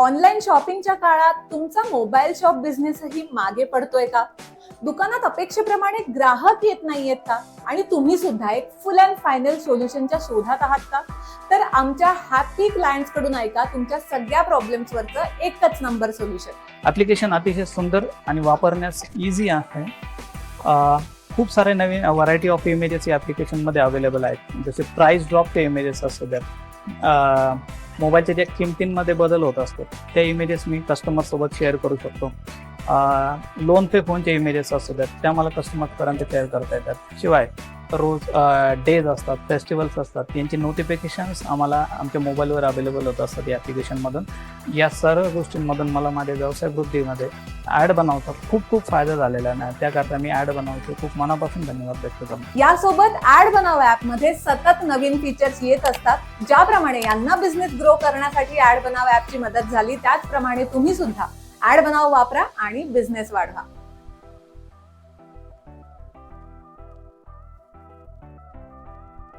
Online शॉपिंगच्या काळात तुमचा मोबाईल शॉप बिझनेसही मागे पडतोय का? दुकानात अपेक्षेप्रमाणे ग्राहक येत नाहीयेत का? आणि तुम्ही सुद्धा एक फुल अँड फायनल सोल्युशनच्या शोधात आहात का? तर आमच्या हॅपी क्लायंट्सकडून ऐका तुमच्या सगळ्या प्रॉब्लेम्स वरचं एकच नंबर सोल्युशन ऍप्लिकेशन अतिशय सुंदर आणि वापरण्यास इझी आहे. खूप सारे नवीन व्हरायटी ऑफ इमेजेस या ॲप्लिकेशनमध्ये अवेलेबल आहेत. जसे प्राईस ड्रॉपचे इमेजेस असू द्यात. मोबाईलच्या ज्या किमतींमध्ये बदल होत असतो त्या इमेजेस मी कस्टमरसोबत शेअर करू शकतो. लोन पे फोनचे इमेजेस असू त्या मला कस्टमरपर्यंत शेअर करता येतात. शिवाय रोज डेज असतात फेस्टिवल्स असतात. यांची नोटिफिकेशन्स आम्हाला आमच्या मोबाईलवर अवेलेबल होत असतात या ॲप्लिकेशनमधून या सर्व गोष्टींमधून मला माझ्या व्यवसाय वृद्धीमध्ये ॲड बनवता खूप खूप फायदा झालेला नाही त्याकरता मी ॲड बनवतो खूप मनापासून धन्यवाद व्यक्त करतो. यासोबत ऍड बनाव ऍपमध्ये सतत नवीन फीचर्स येत असतात. ज्याप्रमाणे यांना बिझनेस ग्रो करण्यासाठी ऍड बनाव ऍपची मदत झाली त्याचप्रमाणे तुम्ही सुद्धा ऍड बनाव वापरा आणि बिझनेस वाढवा.